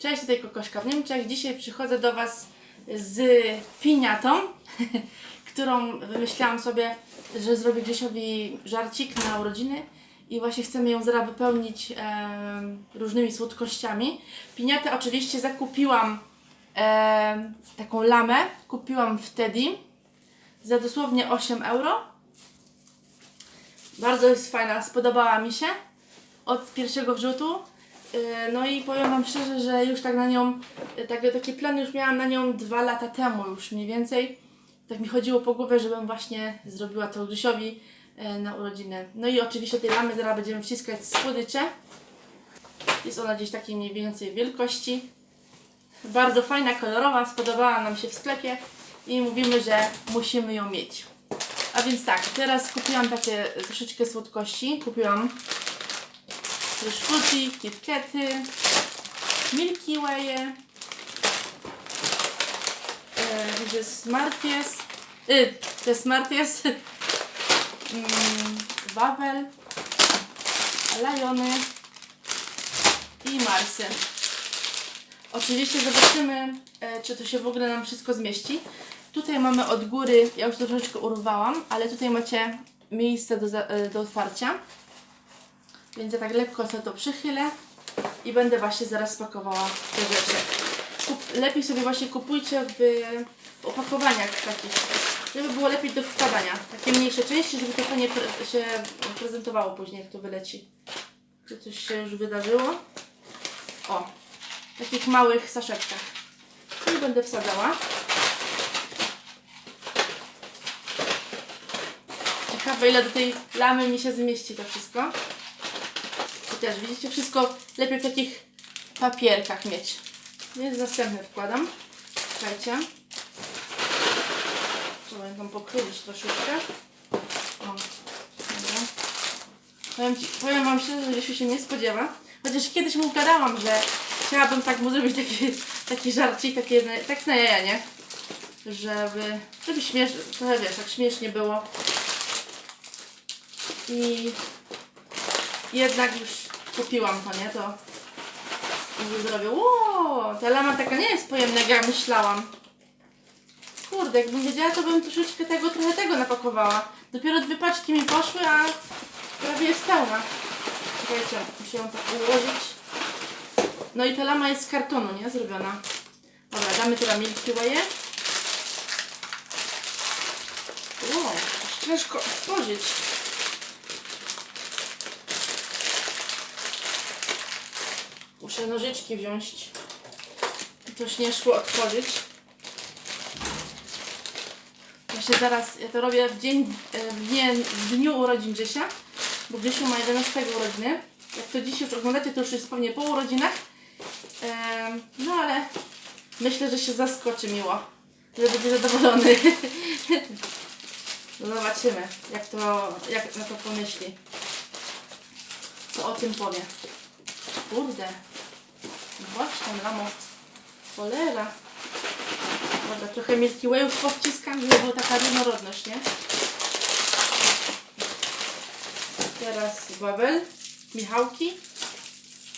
Cześć, tutaj Kokoszka w Niemczech. Dzisiaj przychodzę do Was z piniatą, którą wymyślałam sobie, że zrobię Grzesiowi żarcik na urodziny i właśnie chcemy ją zaraz wypełnić em, różnymi słodkościami. Piniatę oczywiście zakupiłam em, taką lamę, kupiłam wtedy za dosłownie 8 euro. Bardzo jest fajna, spodobała mi się od pierwszego wrzutu. Yy, No i powiem Wam szczerze, że już tak na nią, yy, tak, takie plany już miałam na nią dwa lata temu już mniej więcej. Tak mi chodziło po głowie, żebym właśnie zrobiła to Grzesiowi yy, na urodziny. No i oczywiście tej lamy zaraz będziemy wciskać słodycze. Jest ona gdzieś takiej mniej więcej wielkości. Bardzo fajna, kolorowa, spodobała nam się w sklepie i mówimy, że musimy ją mieć. A więc tak, teraz kupiłam takie troszeczkę słodkości. Kupiłam Fruity, KitKaty, Milky Way'e, e, widzę Smarties, y, jest Smarties, mm, Wawel, Lajony i Marsy. Oczywiście zobaczymy, e, czy to się w ogóle nam wszystko zmieści. Tutaj mamy od góry, ja już troszeczkę urwałam, ale tutaj macie miejsce do, e, do otwarcia. Więc ja tak lekko sobie to przychylę i będę właśnie zaraz pakowała te rzeczy. Kup, lepiej sobie właśnie kupujcie w, w opakowaniach takich, żeby było lepiej do wkładania. Takie mniejsze części, żeby to fajnie pre, się prezentowało później, jak to wyleci. Tu coś się już wydarzyło. O, w takich małych saszetkach. I będę wsadzała. Ciekawe ile do tej lamy mi się zmieści to wszystko. Też widzicie, wszystko lepiej w takich papierkach mieć. Więc następne wkładam. Czekajcie. Trzeba ją tam pokryć troszeczkę. O, dobra. Powiem, ci, powiem Wam szczerze, że Grzesiu się nie spodziewa. Chociaż kiedyś mu gadałam, że chciałabym tak mu zrobić taki, taki żarcik, takie, tak na jaja, nie? Żeby, żeby śmiesznie, trochę wiesz, tak śmiesznie było. I jednak już kupiłam to, nie? To mówię, zrobię. Ło, ta lama taka nie jest pojemna, jak ja myślałam. Kurde, jakbym wiedziała, to bym troszeczkę tego, trochę tego napakowała. Dopiero dwie paczki mi poszły, a prawie jest pełna. Czekajcie, ją tak ułożyć. No i ta lama jest z kartonu, nie? Zrobiona. Dobra, damy teraz Milky Way'e. Aż ciężko otworzyć. Muszę nożyczki wziąć. Toż nie szło otworzyć. Właśnie zaraz, ja to robię w dzień, e, w, dzień, w dniu urodzin Grzesia, bo Grzesiu ma 11 urodziny. Jak to dziś już oglądacie, to już jest pewnie po urodzinach. No ale myślę, że się zaskoczy miło, że będzie zadowolony. no zobaczymy, jak to, jak na to pomyśli. Co o tym powie. Kurde. Właśnie tam lamo. Cholera. Dobra, trochę Milky Wayów powciskam, żeby była taka różnorodność, nie? Teraz Babel. Michałki.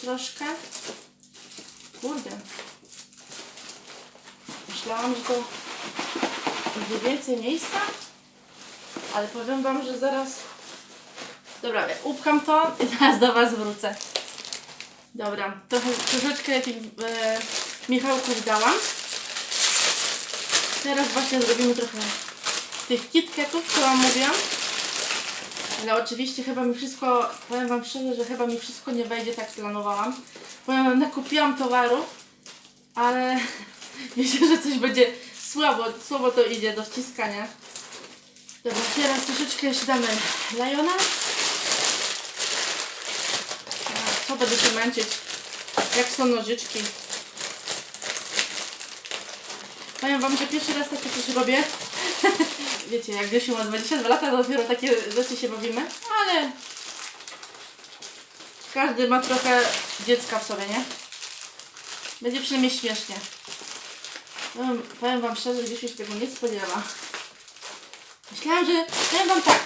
Troszkę. Kurde. Myślałam, że to będzie więcej miejsca. Ale powiem Wam, że zaraz... Dobra, upcham to i zaraz do Was wrócę. Dobra, trochę, troszeczkę tych e, Michałków dałam. Teraz właśnie zrobimy trochę tych kitketów, co Wam mówiłam. Ale oczywiście chyba mi wszystko, powiem Wam szczerze, że chyba mi wszystko nie wejdzie tak planowałam. Powiem Wam, nakupiłam towaru, ale myślę, że coś będzie słabo, słabo to idzie do wciskania. Dobra, teraz troszeczkę jeszcze damy lajona. Będę się męczyć? Jak są nożyczki? Powiem wam, że pierwszy raz takie coś robię. Wiecie, jak Grzesiu ma 22 lata, to dopiero takie rzeczy się bawimy, ale każdy ma trochę dziecka w sobie, nie? Będzie przynajmniej śmiesznie. Powiem, powiem wam szczerze, że Grzesiu się tego nie spodziewa. Myślałam, że... Powiem wam tak.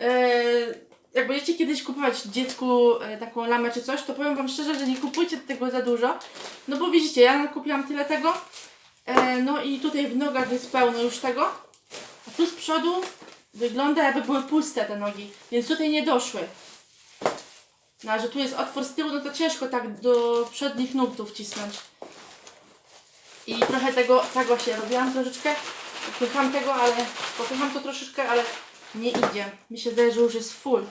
Yy, jak będziecie kiedyś kupować dziecku e, taką lamę czy coś, to powiem wam szczerze, że nie kupujcie tego za dużo, No bo widzicie, ja kupiłam tyle tego. E, no i tutaj w nogach jest pełno już tego. A tu z przodu wygląda jakby były puste te nogi, więc tutaj nie doszły. No a że tu jest otwór z tyłu, no to ciężko tak do przednich nóg tu wcisnąć. I trochę tego, tego się robiłam troszeczkę. Popycham tego, ale popycham to troszeczkę, ale nie idzie. Mi się wydaje, że już jest full.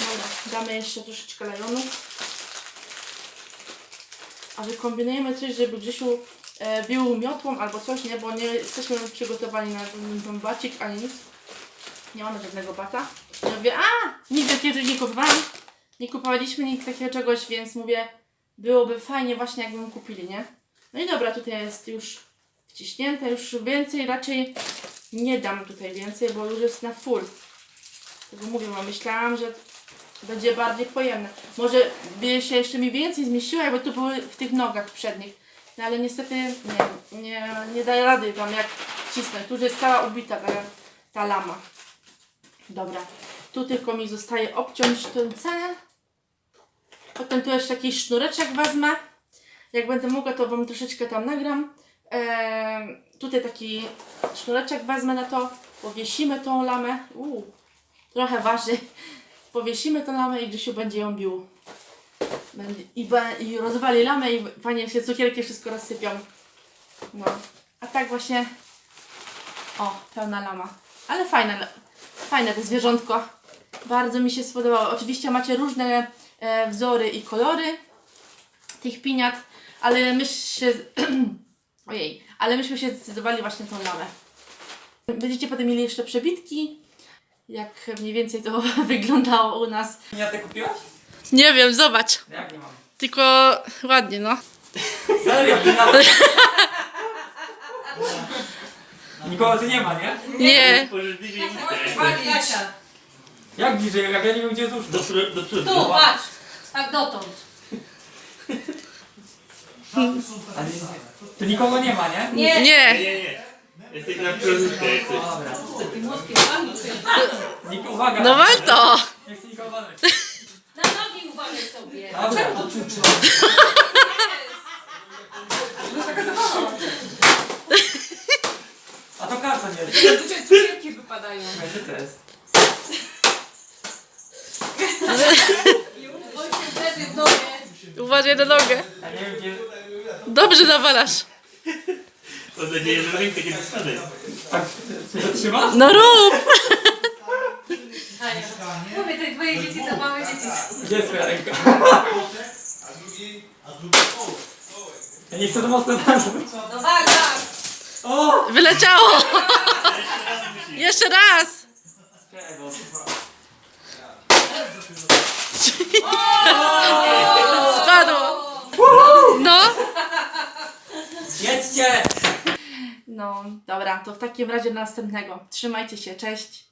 Dobra, damy jeszcze troszeczkę lejonu. A wykombinujemy coś, żeby Grzesiu e, bił miotłą albo coś, nie? Bo nie jesteśmy przygotowani na ten, bacik ani nic. Nie mamy żadnego bata. Ja mówię, a! Nigdy takiego nie kupowałam. Nie kupowaliśmy nigdy takiego czegoś, więc mówię, byłoby fajnie właśnie jakbym kupili, nie? No i dobra, tutaj jest już wciśnięte, już więcej raczej nie dam tutaj więcej, bo już jest na full. Tego mówię, bo myślałam, że będzie bardziej pojemne. Może by się jeszcze mi więcej zmieściło, jakby tu były w tych nogach przednich. No ale niestety nie, nie, nie daje rady tam jak cisnąć. Tu już jest cała ubita ta, ta lama. Dobra. Tu tylko mi zostaje obciąć tę cenę. Potem tu jeszcze jakiś sznureczek wezmę. Jak będę mogła, to Wam troszeczkę tam nagram. Eee, tutaj taki sznureczek wezmę na to. Powiesimy tą lamę. Uuu, trochę waży. Powiesimy tą lamę i Grzesiu będzie ją bił. Będzie, i, be, I rozwali lamę i fajnie się cukierki wszystko rozsypią. No. A tak właśnie. O, pełna lama. Ale fajne, fajne to zwierzątko. Bardzo mi się spodobało. Oczywiście macie różne e, wzory i kolory tych piniat, ale myśmy się... Ojej, ale myśmy się zdecydowali właśnie tą lamę. Będziecie potem mieli jeszcze przebitki, jak mniej więcej to wyglądało u nas. Ja ty kupiłaś? Nie wiem, zobacz. No Jak nie mam? Tylko ładnie, no. Serio? Nikogo tu nie ma, nie? Nie. Możesz bliżej Kasia, Jak bliżej? Jak ja nie wiem gdzie jest łóżko. do, przodu- do przodu. tu, patrz! Tak dotąd. Ale tu nikogo nie ma, nie? Nie! Nie, Nie. nie, nie. Jesteś na przoduszkę, jak coś. Dobra. Tym mózgiem pani Nik uwaga. No warto. Nie chcę nikogo walnąć. Na nogi uważaj sobie. Dobra. A to karton jest. Tutaj cukierki wypadają. Gdzie to jest? Oj, się leży w nogę. Uważaj na nogę. Ja nie wiem gdzie... Dobrze nawalasz. Mam nadzieję, że rękę nie dostanę. Tak, się zatrzyma? No rób. Mówię, te twoje dzieci to małe dzieci. Gdzie jest twoja ręka? Ja nie chcę to mocno nazwać. No tak, tak. O! Wyleciało. Jeszcze raz. Czego? Spadło. No. Jedźcie! No, dobra, to w takim razie do następnego. Trzymajcie się, cześć.